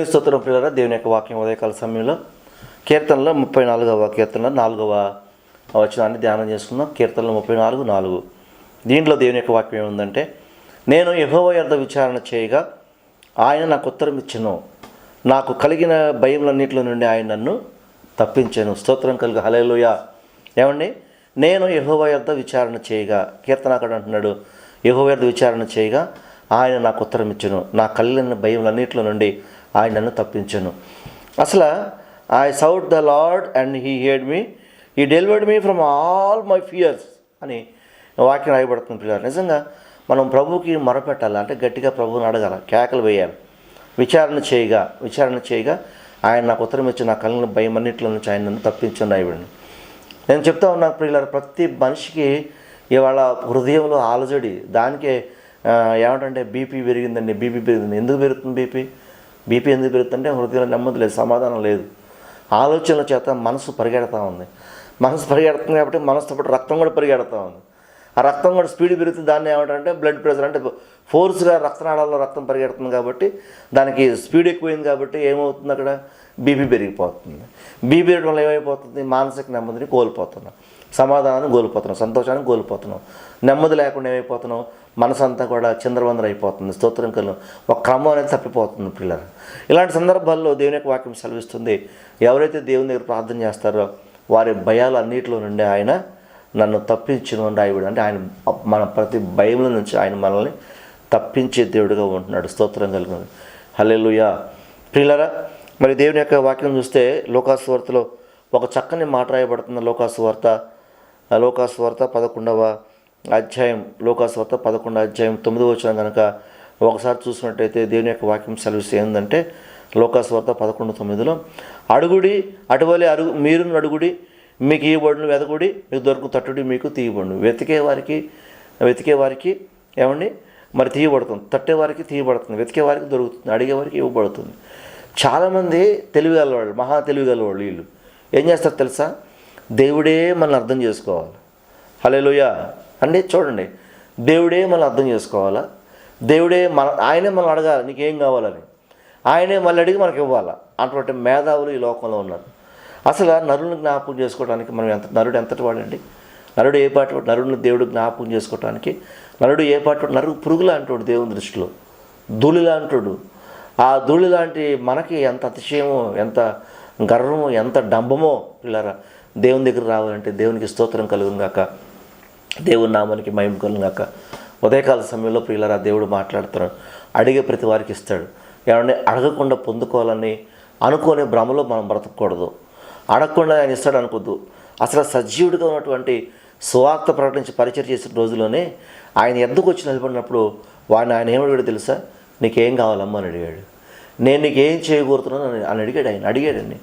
స్తోత్రం ప్రియుల దేవుని యొక్క వాక్యం ఉదయకాల సమయంలో కీర్తనలో ముప్పై నాలుగవ కీర్తనలో నాలుగవ వచనాన్ని ధ్యానం చేసుకుందాం. కీర్తనలో ముప్పై నాలుగు నాలుగు. దీంట్లో దేవుని యొక్క వాక్యం ఏముందంటే నేను యహోవ యొద్ద విచారణ చేయగా ఆయన నాకు ఉత్తరం ఇచ్చను. నాకు కలిగిన భయములన్నింటిలో నుండి ఆయన నన్ను తప్పించాను. స్తోత్రం కలిగి. హలేలుయ ఏమండి? నేను యహోవ యొద్ద విచారణ చేయగా కీర్తనాకాడు అంటున్నాడు యహోవ యొద్ద విచారణ చేయగా ఆయన నాకు ఉత్తరం ఇచ్చను. నా కలిగిన భయములన్నింటిలో నుండి ఆయన నన్ను తప్పించాను. అసలు I sought the Lord and he heard me ఈ delivered me from all my fears అని వాక్యం రాయబడుతుంది పిల్లలు. నిజంగా మనం ప్రభువుకి మొరపెట్టాలి? అంటే గట్టిగా ప్రభువుని అడగాలి. కేకలు వేయాలి. విచారణ చేయగా విచారణ చేయగా ఆయన నాకు ఉత్తరం ఇచ్చి నా కళ్ళను భయం అన్నింటిలో నుంచి ఆయన నన్ను తప్పించండి రాయబడింది. నేను చెప్తా ఉన్నా పిల్లలు ప్రతి మనిషికి ఇవాళ హృదయంలో ఆలజడి దానికే ఏమంటంటే బీపీ పెరిగిందండి బీపీ పెరిగింది. ఎందుకు పెరుగుతుంది బీపీ? బీపీ ఎందుకు పెరుగుతుంటే హృదయంలో నెమ్మది లేదు సమాధానం లేదు. ఆలోచనల చేత మనసు పరిగెడతా ఉంది. మనసు పరిగెడుతుంది కాబట్టి మనసుతో పాటు రక్తం కూడా పరిగెడతా ఉంది. ఆ రక్తం కూడా స్పీడ్ పెరుగుతుంది. దాన్ని ఏమంటారంటే బ్లడ్ ప్రెషర్ అంటే ఫోర్స్గా రక్తనాళాల్లో రక్తం పరిగెడుతుంది కాబట్టి దానికి స్పీడ్ ఎక్కువైంది కాబట్టి ఏమవుతుంది అక్కడ? బీపీ పెరిగిపోతుంది. బీపీ పెరగడం వల్ల ఏమైపోతుంది? మానసిక నెమ్మదిని కోల్పోతున్నాం. సమాధానాన్ని కోల్పోతున్నాం. సంతోషాన్ని కోల్పోతున్నాం. నెమ్మది లేకుండా ఏమైపోతున్నాం? మనసంతా కూడా చిందరవందర అయిపోతుంది. స్తోత్రం కలు ఒక క్రమం అనేది తప్పిపోతుంది పిల్లలు. ఇలాంటి సందర్భాల్లో దేవుని యొక్క వాక్యం సెలవిస్తుంది. ఎవరైతే దేవుని దగ్గర ప్రార్థన చేస్తారో వారి భయాలు అన్నిటిలో నుండి ఆయన నన్ను తప్పించిన రాయబడి అంటే ఆయన మన ప్రతి భయముల నుంచి ఆయన మనల్ని తప్పించే దేవుడిగా ఉంటున్నాడు. స్తోత్రం కలిగింది హల్లెలూయా. ప్రియులరా మరి దేవుని యొక్క వాక్యం చూస్తే లోకాసువార్తలో ఒక చక్కని మాట రాయబడుతుంది. లోకాసువార్త లోకాసువార్త ఆ పదకొండవ అధ్యాయం లోకాసు పదకొండు అధ్యాయం తొమ్మిదవ వచ్చిన కనుక ఒకసారి చూసినట్టయితే దేవుని యొక్క వాక్యం సెలవు ఏంటంటే లోకాసు పదకొండు తొమ్మిదిలో అడుగుడి అటువలే అడుగు మీరు అడుగుడి మీకు ఇవ్వబడును వెతకుడి మీకు దొరుకు తట్టుడి మీకు తీయబడును. వెతికే వారికి వెతికే వారికి ఏమండి? మరి తీయబడుతుంది. తట్టే వారికి తీయబడుతుంది. వెతికే వారికి దొరుకుతుంది. అడిగే వారికి ఇవ్వబడుతుంది. చాలామంది తెలివి గలవాళ్ళు మహా తెలివి గలవాళ్ళు వీళ్ళు. ఏం చేస్తారు తెలుసా? దేవుడే మనల్ని అర్థం చేసుకోవాలి. హలోయ అంటే చూడండి దేవుడే మనల్ని అర్థం చేసుకోవాలా? దేవుడే మన ఆయనే మనం అడగాలి నీకేం కావాలని. ఆయనే మళ్ళీ అడిగి మనకి ఇవ్వాలా? అటువంటి మేధావులు ఈ లోకంలో ఉన్నారు. అసలు నరుని జ్ఞాపకం చేసుకోవడానికి మనం ఎంత నరుడు ఎంతటి వాడండి? నరుడు ఏ పాటి నరుడిని దేవుడు జ్ఞాపకం చేసుకోవడానికి నరుడు ఏ పాటి నరుడు పురుగు లాంటివాడు దేవుని దృష్టిలో. ధూళి లాంటివాడు ఆ ధూళి లాంటి మనకి ఎంత అతిశయమో ఎంత గర్వమో ఎంత డంబమో పిల్లరా దేవుని దగ్గర రావాలంటే దేవునికి స్తోత్రం కలుగును గాక. దేవుని నామానికి మహిమ కలుగును ఉదయకాల సమయంలో ప్రియులరా దేవుడు మాట్లాడుతున్నాడు. అడిగే ప్రతి వారికి ఇస్తాడు. ఎవరిని అడగకుండా పొందుకోవాలని అనుకోని భ్రమలో మనం బ్రతకూడదు. అడగకుండా ఆయన ఇస్తాడు అనుకోద్దు. అసలు సజీవుడిగా ఉన్నటువంటి సువార్త ప్రకటించి పరిచయం చేసిన రోజులోనే ఆయన ఎందుకు వచ్చి నిలబడినప్పుడు వాడిని ఆయన ఏమడిగాడు తెలుసా? నీకేం కావాలమ్మా? అని అడిగాడు. నేను నీకు ఏం చేయకూరుతున్నాను? అని అని అడిగాడు ఆయన. అడిగాడండి.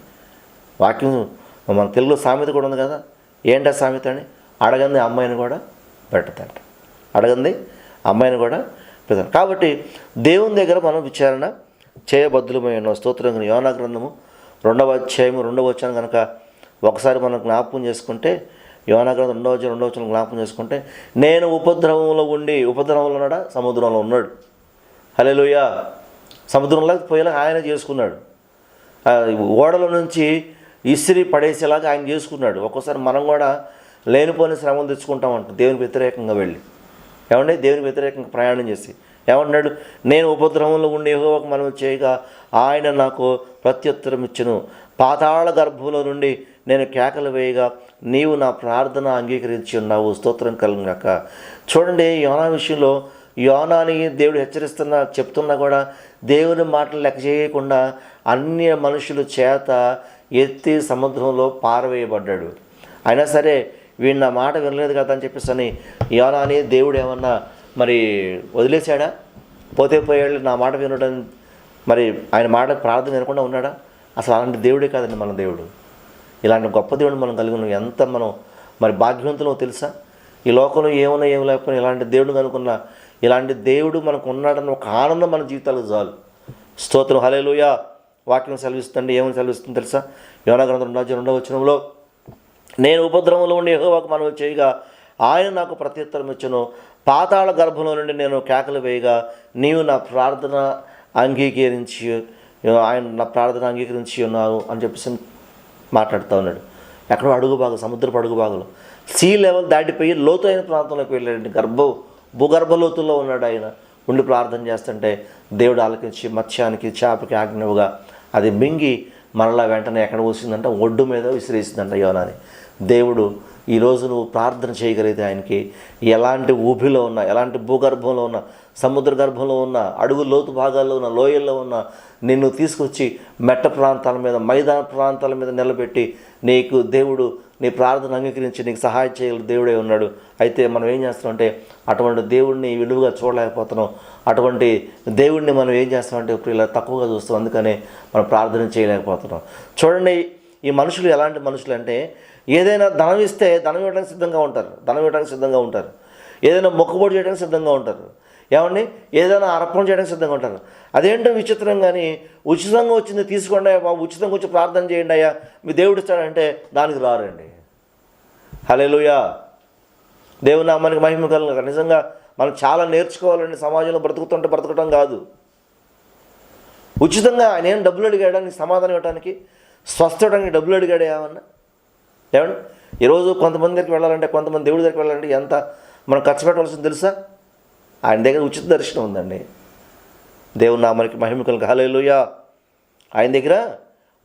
వాక్యం మన తెలుగులో సామెత కూడా ఉంది కదా? ఏంటా సామెత అని? అడగంది అమ్మాయిని కూడా పెడతాడు అడగంది అమ్మాయిని కూడా పెడతాను కాబట్టి దేవుని దగ్గర మనం విచారణ చేయబద్దులమై ఉన్నాం స్తోత్రం యోనా గ్రంథము రెండవ అధ్యాయము రెండవ వచ్చాను కనుక ఒకసారి మనం జ్ఞాపకం చేసుకుంటే యోనా గ్రంథం రెండవ అధ్యాయం రెండవ వచ్చిన జ్ఞాపకం చేసుకుంటే నేను ఉపద్రవంలో ఉండి ఉపద్రవంలో ఉన్నాడా? సముద్రంలో ఉన్నాడు. హలేలుయ సముద్రంలోకి పోయేలా ఆయన చేసుకున్నాడు. ఓడల నుంచి ఇసిరి పడేసేలాగా ఆయన చేసుకున్నాడు. ఒక్కోసారి మనం కూడా లేనిపోని శ్రమలు అంట. దేవునికి వ్యతిరేకంగా వెళ్ళి. ఏమంటే దేవునికి వ్యతిరేకంగా ప్రయాణం చేసి. ఏమన్నాడు నేను ఉపద్రవంలో ఉండి ఒక మనం చేయగా ఆయన నాకు ప్రత్యుత్తరం ఇచ్చును. పాతాళ గర్భంలో నుండి నేను కేకలు వేయగా నీవు నా ప్రార్థన అంగీకరించి ఉన్నావు. స్తోత్రం కలిగినాక చూడండి యోనా విషయంలో యోనాని దేవుడు హెచ్చరిస్తున్నా చెప్తున్నా కూడా దేవుని మాటలు లెక్క చేయకుండా అన్య మనుషుల చేత ఎత్తి సముద్రంలో పారవేయబడ్డాడు. అయినా సరే వీడు నా మాట వినలేదు కదా అని చెప్పేసి అని యోనాని దేవుడు ఏమన్నా మరి వదిలేశాడా? పోతే పోయాడు నా మాట వినడం మరి ఆయన మాట ప్రార్థన వినకుండా ఉన్నాడా? అసలు అలాంటి దేవుడే కాదండి మన దేవుడు. ఇలాంటి గొప్ప దేవుడు మనం కలిగి ఉన్నాం. ఎంత మనం మరి భాగ్యవంతులో తెలుసా? ఈ లోకంలో ఏమన్నా ఏమి లేకపోయినా ఇలాంటి దేవుడు కనుకున్నా ఇలాంటి దేవుడు మనకు ఉన్నాడన్న ఒక ఆనందం మన జీవితాలకు చాలు. స్తోత్రం. హలేలుయా వాక్యం సెలవిస్తుంది. ఏమని సెలవిస్తుంది తెలుసా? యోనా గ్రంథం రెండవ రెండవ వచనంలో నేను ఉపద్రవంలో ఉండి యహోవాకు మనవి చేయగా ఆయన నాకు ప్రత్యుత్తరం ఇచ్చును. పాతాళ గర్భంలో నుండి నేను కేకలు వేయగా నీవు నా ప్రార్థన అంగీకరించి ఆయన నా ప్రార్థన అంగీకరించి ఉన్నావు అని చెప్పేసి మాట్లాడుతూ ఉన్నాడు. ఎక్కడో అడుగు భాగం సముద్రపు అడుగు భాగంలో. సీ లెవెల్ దాటిపోయి లోతైన ప్రాంతంలోకి వెళ్ళాడండి. గర్భ భూగర్భ లోతుల్లో ఉన్నాడు ఆయన. ఉండి ప్రార్థన చేస్తుంటే దేవుడు ఆలకించి మత్స్యానికి చేపకి ఆజ్ఞవుగా అది మింగి మరలా వెంటనే ఎక్కడ పోసిందంటే? ఒడ్డు మీద విసిరేసిందంట యోనాని. దేవుడు ఈరోజు నువ్వు ప్రార్థన చేయగలిగితే ఆయనకి ఎలాంటి ఊపిలో ఉన్నా ఎలాంటి భూగర్భంలో ఉన్న సముద్ర గర్భంలో ఉన్న అడుగు లోతు భాగాల్లో ఉన్న లోయల్లో ఉన్న నిన్ను తీసుకొచ్చి మెట్ట ప్రాంతాల మీద మైదాన ప్రాంతాల మీద నిలబెట్టి నీకు దేవుడు నీ ప్రార్థన అంగీకరించి నీకు సహాయం చేయగల దేవుడే ఉన్నాడు. అయితే మనం ఏం చేస్తామంటే అటువంటి దేవుడిని విలువగా చూడలేకపోతున్నాం. అటువంటి దేవుడిని మనం ఏం చేస్తామంటే ఇప్పుడు ఇలా తక్కువగా చూస్తాం అందుకనే మనం ప్రార్థన చేయలేకపోతున్నాం. చూడండి ఈ మనుషులు ఎలాంటి మనుషులు అంటే ఏదైనా ధనం ఇస్తే ధనం ఇవ్వడానికి సిద్ధంగా ఉంటారు. ధనం ఇవ్వడానికి సిద్ధంగా ఉంటారు. ఏదైనా మొక్కుబడి చేయడానికి సిద్ధంగా ఉంటారు. ఏమండి? ఏదైనా అర్పణ చేయడానికి సిద్ధంగా ఉంటాను. అదేంటో విచిత్రం కానీ ఉచితంగా వచ్చింది తీసుకోండి అయ్యా బాబు ఉచితంగా వచ్చి ప్రార్థన చేయండి అయ్యా మీ దేవుడు ఇస్తాడంటే దానికి రారండి. హలేలుయా దేవుని నామానికి మహిమ కలుగు నిజంగా మనం చాలా నేర్చుకోవాలండి సమాజంలో బ్రతుకుతుంటే బ్రతకటం కాదు. ఉచితంగా ఆయన ఏం డబ్బులు అడిగాడానికి సమాధానం ఇవ్వడానికి స్వస్థడానికి డబ్బులు అడిగాడు ఏమన్నా? ఏమండి? ఈరోజు కొంతమంది దగ్గరికి వెళ్ళాలంటే కొంతమంది దేవుడి దగ్గరికి వెళ్ళాలంటే ఎంత మనం ఖర్చు పెట్టవలసింది తెలుసా? ఆయన దగ్గర ఉచిత దర్శనం ఉందండి. దేవుని నామానికి మహిమ కలుగు. ఆయన దగ్గర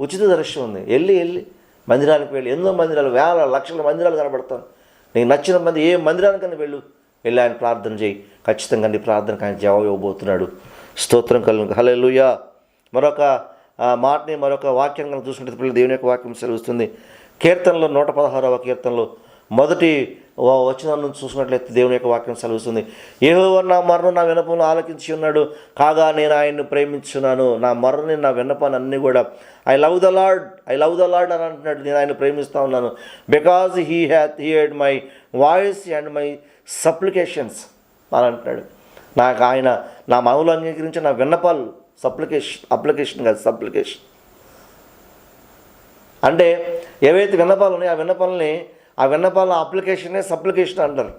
ఉచిత దర్శనం ఉంది. వెళ్ళి వెళ్ళి మందిరానికి వెళ్ళి. ఎన్నో మందిరాలు వేల లక్షల మందిరాలు కనబడతాను నీకు నచ్చిన మంది ఏ మందిరానికన్నా వెళ్ళు. వెళ్ళి ఆయన ప్రార్థన చేయి. ఖచ్చితంగా నీ ప్రార్థనకు ఆయన జవాబు ఇవ్వబోతున్నాడు. స్తోత్రం కలుగు. హలేలుయా మరొక మాటని మరొక వాక్యం కనుక చూసుకుంటే పిల్లలు దేవుని యొక్క వాక్యం సెలవుస్తుంది. కీర్తనలో నూట పదహారవ కీర్తనలో మొదటి వచ్చిన నుంచి చూసుకున్నట్లయితే దేవుని యొక్క వాక్యం సెలవుస్తుంది. ఏహో నా మరణం నా వినపంలో ఆలకించి ఉన్నాడు. కాగా నేను ఆయన్ని ప్రేమించున్నాను నా మరణని నా విన్నపాన్ని అన్నీ కూడా I love the Lord I love the Lord అని అంటున్నాడు. నేను ఆయన ప్రేమిస్తూ ఉన్నాను. Because he hath heard my voice and my supplications అని అంటున్నాడు. నాకు ఆయన నా మనవులు అంగీకరించి నా విన్నపాలు సప్లికేషన్ అప్లికేషన్ కాదు సప్లికేషన్ అంటే ఏవైతే విన్నపాలు ఉన్నాయో ఆ విన్నపాలని ఆ విన్నపాల అప్లికేషనే సప్లికేషన్ అంటారు.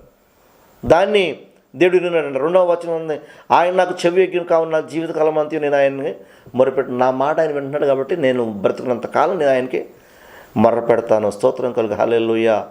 దాన్ని దేవుడు విన్నాడు రెండవ వచనం ఉంది ఆయన నాకు చెవి కావు కావున నా జీవితకాలం అంతా నేను ఆయన్ని మొరపెట్టు నా మాట ఆయన వింటున్నాడు కాబట్టి నేను బ్రతుకున్నంత కాలం నేను ఆయనకి మొరపెడతాను. స్తోత్రం కలుగు. హల్లెలూయా.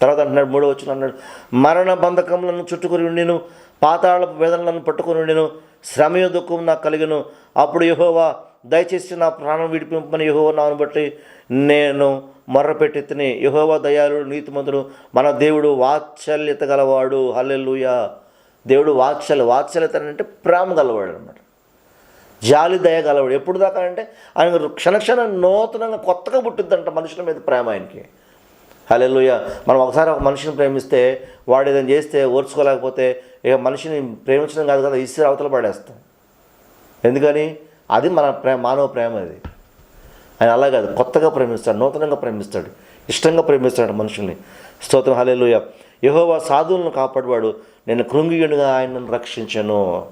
తర్వాత అంటున్నాడు మూడో వచ్చిన అన్నాడు మరణ బంధకములను చుట్టుకొని ఉండిను పాతాళపు వేదనలను పట్టుకుని ఉండిను శ్రమయ దుఃఖం నాకు కలిగను. అప్పుడు యహోవా దయచేసి నా ప్రాణం విడిపింపని యహోవా నాను బట్టి నేను మొర్రపెట్టి యహోవా దయాళుడు నీతిమంతుడు మన దేవుడు వాత్సల్యత గలవాడు. హల్లెలూయా. దేవుడు వాత్సల్య వాత్సల్యత అంటే ప్రేమ గలవాడు అనమాట జాలి దయ గలవాడు. ఎప్పుడు దాకా అంటే ఆయన క్షణక్షణం నూతనంగా కొత్తగా పుట్టిద్దంట మనుషుల మీద ప్రేమ ఆయనకి. హల్లెలూయ. మనం ఒకసారి ఒక మనిషిని ప్రేమిస్తే వాడు ఏదైనా చేస్తే ఓర్చుకోలేకపోతే ఇక మనిషిని ప్రేమించడం కాదు కదా ఇసి అవతల పడేస్తాం ఎందుకని? అది మన ప్రేమ మానవ ప్రేమ అది. ఆయన అలా కాదు కొత్తగా ప్రేమిస్తాడు నూతనంగా ప్రేమిస్తాడు ఇష్టంగా ప్రేమిస్తాడు మనుషుల్ని. స్తోత్రం హలేలుయ యహోవా సాధువులను కాపాడువాడు నేను కృంగియుడిగా ఆయనను రక్షించాను.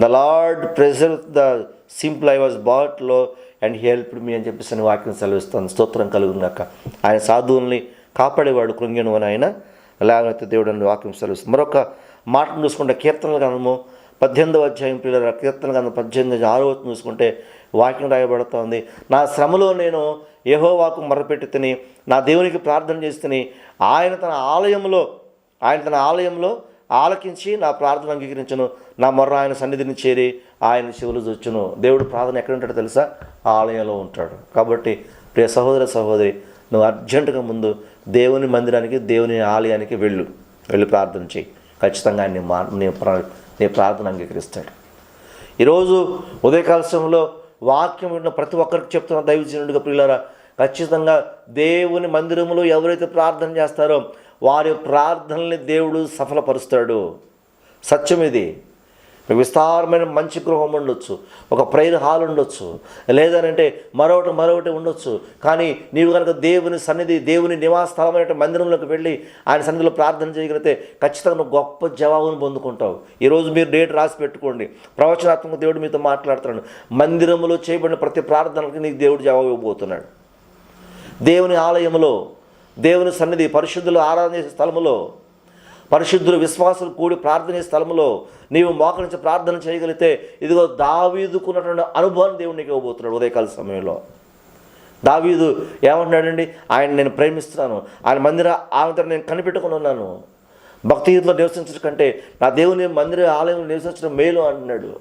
The Lord preserve the simple I was brought low and helped me అని చెప్పేసి నేను వాక్యం సెలవిస్తాను స్తోత్రం కలుగునాక ఆయన సాధువుల్ని కాపాడేవాడు కృంగిను అని ఆయన. లేకపోతే దేవుడు అని వాక్యం సెలవిస్తుంది. మరొక మాటను చూసుకుంటే కీర్తనల గ్రంథము పద్దెనిమిదవ అధ్యాయం పిల్లల కీర్తన గ్రంథం పద్దెనిమిది ఆరో చూసుకుంటే వాక్యం రాయబడుతోంది. నా శ్రమలో నేను యెహోవాకు మొరపెట్టి తిని నా దేవునికి ప్రార్థన చేస్తుని ఆయన తన ఆలయంలో ఆయన తన ఆలయంలో ఆలకించి నా ప్రార్థన అంగీకరించను. నా మొర్ర ఆయన సన్నిధిని చేరి ఆయన శివులు చూచును. దేవుడు ప్రార్థన ఎక్కడ ఉంటాడో తెలుసా? ఆలయంలో ఉంటాడు. కాబట్టి ప్రియ సహోదర సహోదరి నువ్వు అర్జెంటుగా ముందు దేవుని మందిరానికి దేవుని ఆలయానికి వెళ్ళు. వెళ్ళి ప్రార్థన చేయి. ఖచ్చితంగా నీ మా నీ ప్రా నీ ప్రార్థన అంగీకరిస్తాడు. ఈరోజు ఉదయకాల సమయంలో వాక్యం విన్న ప్రతి ఒక్కరికి చెప్తున్న దైవజనుడిగా ప్రియులారా ఖచ్చితంగా దేవుని మందిరంలో ఎవరైతే ప్రార్థన చేస్తారో వారి ప్రార్థనల్ని దేవుడు సఫలపరుస్తాడు. సత్యం ఇది. మీకు విస్తారమైన మంచి గృహం ఉండొచ్చు ఒక ప్రేయర్ హాల్ ఉండొచ్చు లేదనంటే మరొకటి మరొకటి ఉండొచ్చు. కానీ నీవు కనుక దేవుని సన్నిధి దేవుని నివాస స్థలమైన మందిరంలోకి వెళ్ళి ఆయన సన్నిధిలో ప్రార్థన చేయగలిగితే ఖచ్చితంగా నువ్వు గొప్ప జవాబును పొందుకుంటావు. ఈరోజు మీరు డేట్ రాసి పెట్టుకోండి. ప్రవచనాత్మక దేవుడు మీతో మాట్లాడుతున్నాడు. మందిరంలో చేయబడిన ప్రతి ప్రార్థనలకు నీకు దేవుడు జవాబు ఇవ్వబోతున్నాడు. దేవుని ఆలయంలో దేవుని సన్నిధి పరిశుద్ధులు ఆరాధన చేసే స్థలములో పరిశుద్ధులు విశ్వాసులు కూడి ప్రార్థనే స్థలంలో నీవు మోకరించి ప్రార్థన చేయగలిగితే ఇదిగో దావీదుకున్నటువంటి అనుభవాన్ని దేవుడు నీకు ఇవ్వబోతున్నాడు ఉదయకాల సమయంలో. దావీదు ఏమంటున్నాడండి? ఆయన నేను ప్రేమిస్తున్నాను. ఆయన మందిర ఆమెతో నేను కనిపెట్టుకుని ఉన్నాను. భక్తిలో నివసించడం కంటే నా దేవుని మందిర ఆలయంలో నివసించడం మేలు అంటున్నాడు.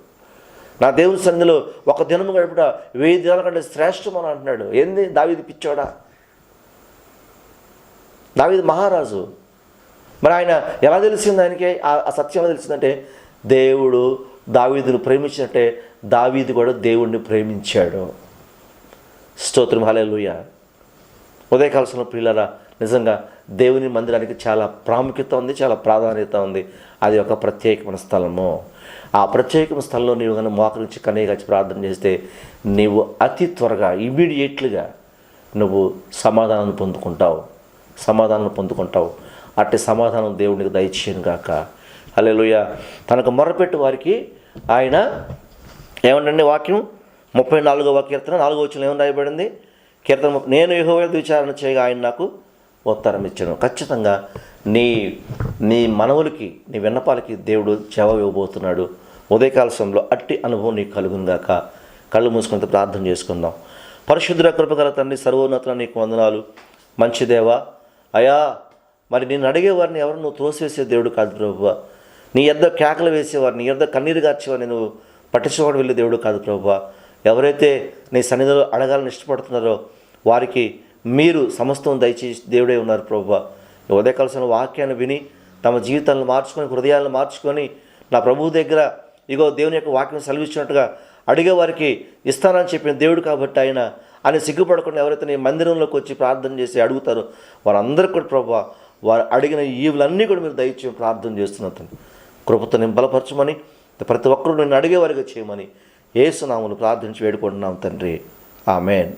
నా దేవుని సన్నిధిలో ఒక దినము గడుపుట వెయ్యి దినాల కంటే శ్రేష్టం అని అంటున్నాడు. ఏంది? దావీది పిచ్చోడా? దావీది మహారాజు. మరి ఆయన ఎలా తెలిసింది ఆయనకి? ఆ సత్యం ఎలా తెలిసిందంటే దేవుడు దావీదును ప్రేమించినట్టే దావీదు కూడా దేవుడిని ప్రేమించాడు. స్తోత్రం హల్లెలూయ. ఉదయకాల సమయంలో ప్రియులరా నిజంగా దేవుని మందిరానికి చాలా ప్రాముఖ్యత ఉంది చాలా ప్రాధాన్యత ఉంది. అది ఒక ప్రత్యేకమైన స్థలము. ఆ ప్రత్యేకమైన స్థలంలో నీవు కానీ మోకరించి కన్నయ్యగాచి ప్రార్థన చేస్తే నీవు అతి త్వరగా ఇమీడియట్లుగా నువ్వు సమాధానం పొందుకుంటావు. సమాధానం పొందుకుంటావు. అట్టి సమాధానం దేవునికి దయచేయను గాక. హల్లెలూయ. తనకు మొరపెట్టు వారికి ఆయన ఏమండండి వాక్యం? ముప్పై నాలుగవ కీర్తన నాలుగో వచ్చిన ఏమని రాయబడింది? కీర్తన నేను యెహోవా విచారణ చేయగా ఆయన నాకు ఉత్తరం ఇచ్చాను. ఖచ్చితంగా నీ నీ మనవులకి నీ విన్నపాలకి దేవుడు జవాబు ఇవ్వబోతున్నాడు. ఉదయకాల సమయంలో అట్టి అనుభవం నీకు కలుగుందాక కళ్ళు మూసుకుంటే ప్రార్థన చేసుకుందాం. పరిశుద్ధ కృపగల తండ్రి సర్వోన్నతుల నీకు వందనాలు. మంచి దేవా అయా మరి నేను అడిగేవారిని ఎవరు? నువ్వు త్రోసివేసే దేవుడు కాదు ప్రభువ. నీ ఎద్ద కేకలు వేసేవారు నీ యొద్ద కన్నీరు గార్చేవారిని నువ్వు పట్టించుకోవడం వెళ్ళే దేవుడు కాదు ప్రభువ. ఎవరైతే నీ సన్నిధిలో అడగాలని ఇష్టపడుతున్నారో వారికి మీరు సమస్తం దయచేసి దేవుడే ఉన్నారు ప్రభువ. ఈ ఉదయకాల్సిన వాక్యాన్ని విని తమ జీవితాలను మార్చుకొని హృదయాలను మార్చుకొని నా ప్రభువు దగ్గర ఇగో దేవుని యొక్క వాక్యం సెలవిచ్చినట్టుగా అడిగే వారికి ఇస్తానని చెప్పిన దేవుడు కాబట్టి ఆయన అని సిగ్గుపడకుండా ఎవరైతే నీ మందిరంలోకి వచ్చి ప్రార్థన చేసి అడుగుతారో వారందరికీ కూడా ప్రభు వారు అడిగిన ఈవులన్నీ కూడా మీరు దయచేసి ప్రార్థన చేస్తున్నట్టు కృపతో నేను బలపరచమని ప్రతి ఒక్కరూ నేను అడిగేవారిగా చేయమని ఏసునాములు ప్రార్థించి వేడుకుంటున్నాం తండ్రి. ఆమెన్.